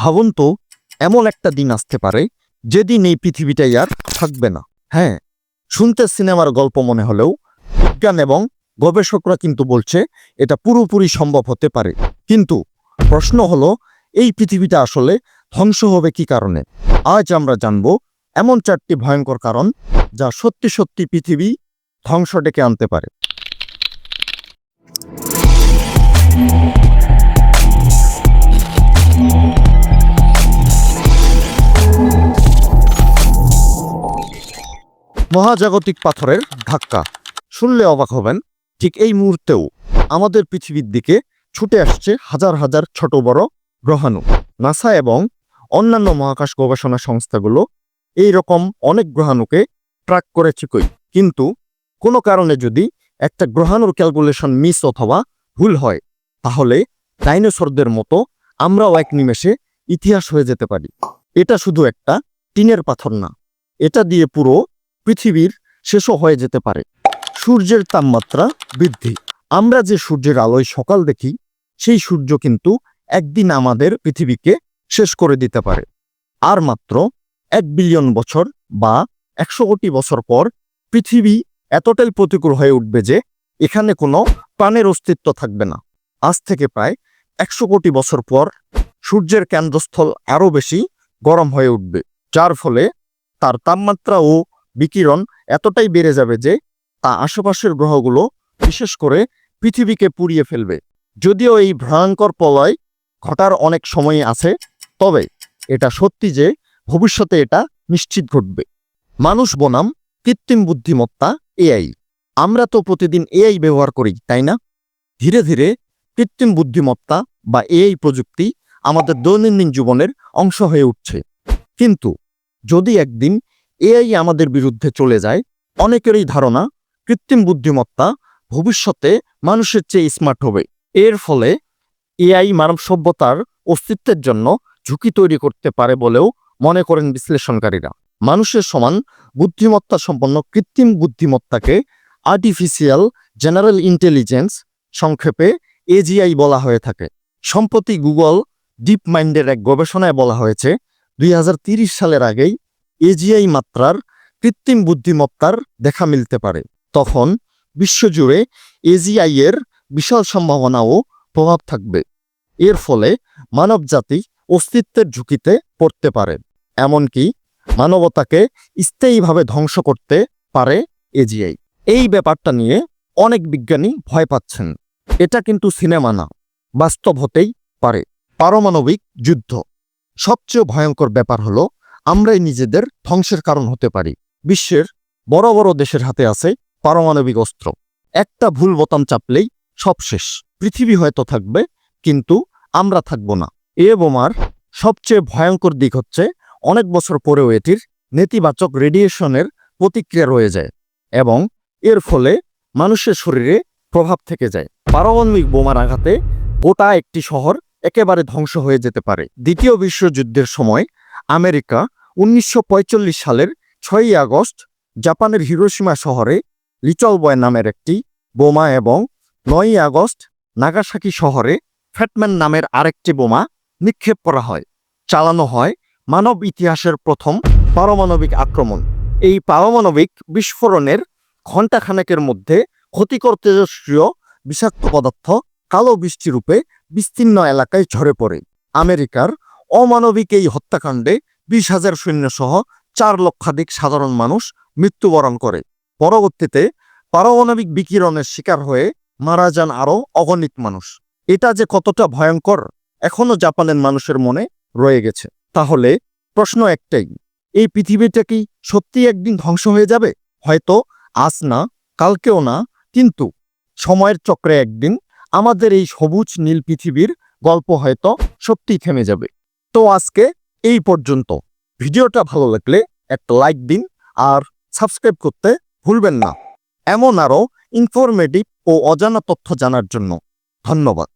ভাবুন তো, এমন একটা দিন আসতে পারে, যেদিন এই পৃথিবীটাই আর থাকবে না। হ্যাঁ শুনতে সিনেমার গল্প মনে হলেও, বিজ্ঞান এবং গবেষকরা কিন্তু বলছে, এটা পুরোপুরি সম্ভব হতে পারে। কিন্তু প্রশ্ন হলো, এই পৃথিবীটা আসলে ধ্বংস হবে কি কারণে? আজ আমরা জানব, এমন চারটি ভয়ঙ্কর কারণ যা সত্যি সত্যি পৃথিবী ধ্বংস ডেকে আনতে পারে। মহাজাগতিক পাথরের ধাক্কা। শুনলে অবাক হবেন, ঠিক এই মুহূর্তেও আমাদের পৃথিবীর দিকে ছুটে আসছে হাজার হাজার ছোট বড় গ্রহাণু। নাসা এবং অন্যান্য মহাকাশ গবেষণা সংস্থাগুলো এই রকম অনেক গ্রহাণুকে ট্র্যাক করে ঠিকই কিন্তু কোনো কারণে যদি একটা গ্রহাণুর ক্যালকুলেশন মিস অথবা ভুল হয়, তাহলে ডাইনোসরদের মতো আমরাও এক নিমেষে ইতিহাস হয়ে যেতে পারি। এটা শুধু একটা টিনের পাথর না, এটা দিয়ে পুরো পৃথিবীর শেষও হয়ে যেতে পারে। সূর্যের তাপমাত্রা বৃদ্ধি। আমরা যে সূর্যের আলোয় সকাল দেখি, সেই সূর্য কিন্তু একদিন আমাদের পৃথিবীকে শেষ করে দিতে পারে। আর মাত্র এক বিলিয়ন বছর বা একশো কোটি বছর পর পৃথিবী এতটাই প্রতিকূল হয়ে উঠবে যে এখানে কোনো প্রাণের অস্তিত্ব থাকবে না। আজ থেকে প্রায় একশো কোটি বছর পর সূর্যের কেন্দ্রস্থল আরও বেশি গরম হয়ে উঠবে, যার ফলে তার তাপমাত্রা ও বিকিরণ এতটাই বেড়ে যাবে যে তা আশেপাশের গ্রহগুলো বিশেষ করে পৃথিবীকে পুড়িয়ে ফেলবে। যদিও এই ভয়ঙ্কর প্রলয় ঘটার অনেক সময় আছে, তবে এটা সত্যি যে ভবিষ্যতে এটা নিশ্চিত ঘটবে। মানুষ বনাম, কৃত্রিম বুদ্ধিমত্তা, এআই। আমরা তো প্রতিদিন এআই ব্যবহার করি, তাই না? ধীরে ধীরে কৃত্রিম বুদ্ধিমত্তা বা এআই প্রযুক্তি আমাদের দৈনন্দিন জীবনের অংশ হয়ে উঠছে। কিন্তু যদি একদিন এআই আমাদের বিরুদ্ধে চলে যায়। অনেকেরই ধারণা, কৃত্রিম বুদ্ধিমত্তা ভবিষ্যতে মানুষের চেয়ে স্মার্ট হবে। এর ফলে এআই মানব সভ্যতার অস্তিত্বের জন্য ঝুঁকি তৈরি করতে পারে বলেও মনে করেন বিশ্লেষণকারীরা। মানুষের সমান বুদ্ধিমত্তা সম্পন্ন কৃত্রিম বুদ্ধিমত্তাকে আর্টিফিশিয়াল জেনারেল ইন্টেলিজেন্স সংক্ষেপে এজিআই বলা হয়ে থাকে। সম্প্রতি গুগল ডিপ মাইন্ডের এক গবেষণায় বলা হয়েছে, দুই সালের আগেই এজিআই মাত্রার কৃত্রিম বুদ্ধিমত্তার দেখা মিলতে পারে। তখন বিশ্বজুড়ে এজিআই এর বিশাল সম্ভাবনা ও প্রভাব থাকবে। এর ফলে মানবজাতি অস্তিত্বের ঝুঁকিতে পড়তে পারে, এমনকি মানবতাকে স্থায়ীভাবে ধ্বংস করতে পারে এজিআই এই ব্যাপারটা নিয়ে অনেক বিজ্ঞানী ভয় পাচ্ছেন। এটা কিন্তু সিনেমা না, বাস্তব হতেই পারে। পারমাণবিক যুদ্ধ। সবচেয়ে ভয়ঙ্কর ব্যাপার হলো আমরাই নিজেদের ধ্বংসের কারণ হতে পারি। বিশ্বের বড় বড় দেশের হাতে আছে পারমাণবিক অস্ত্র। একটা ভুল বোতাম চাপলেই সব শেষ। পৃথিবী হয়তো থাকবে, কিন্তু আমরা থাকব না। এ বোমার সবচেয়ে ভয়ঙ্কর দিক হচ্ছে, অনেক বছর পরেও এটির নেতিবাচক রেডিয়েশনের প্রতিক্রিয়া রয়ে যায় এবং এর ফলে মানুষের শরীরে প্রভাব থেকে যায়। পারমাণবিক বোমার আঘাতে গোটা একটি শহর একেবারে ধ্বংস হয়ে যেতে পারে। দ্বিতীয় বিশ্বযুদ্ধের সময় আমেরিকা উনিশশো সালের ছয়ই আগস্ট জাপানের হিরোসীমা শহরে লিচল বয় নামের একটি বোমা এবং নয়ই আগস্ট নাগাসাকি শহরে ফ্যাটম্যান নামের আরেকটি বোমা নিক্ষেপ করা হয়। চালানো হয় মানব ইতিহাসের প্রথম পারমাণবিক আক্রমণ। এই পারমাণবিক বিস্ফোরণের ঘণ্টাখানেকের মধ্যে ক্ষতিকর তেজস্ক্রিয় বিষাক্ত পদার্থ কালো বৃষ্টিরূপে বিস্তীর্ণ এলাকায় ঝরে পড়ে। আমেরিকার অমানবিক এই হত্যাকাণ্ডে বিশ হাজার সৈন্যসহ চার লক্ষাধিক সাধারণ মানুষ মৃত্যুবরণ করে। পরবর্তীতে পারমাণবিক বিকিরণের শিকার হয়ে মারা যান আরও অগণিত মানুষ। এটা যে কতটা ভয়ঙ্কর এখনও জাপানের মানুষের মনে রয়ে গেছে। তাহলে প্রশ্ন একটাই, এই পৃথিবীটা কি সত্যি একদিন ধ্বংস হয়ে যাবে? হয়তো আজ না, কালকেও না, কিন্তু সময়ের চক্রে একদিন আমাদের এই সবুজ নীল পৃথিবীর গল্প হয়তো সত্যিই থেমে যাবে। তো আজকে এই পর্যন্ত। ভিডিওটা ভালো লাগলে একটা লাইক দিন আর সাবস্ক্রাইব করতে ভুলবেন না। এমন আরও ইনফরমেটিভ ও অজানা তথ্য জানার জন্য ধন্যবাদ।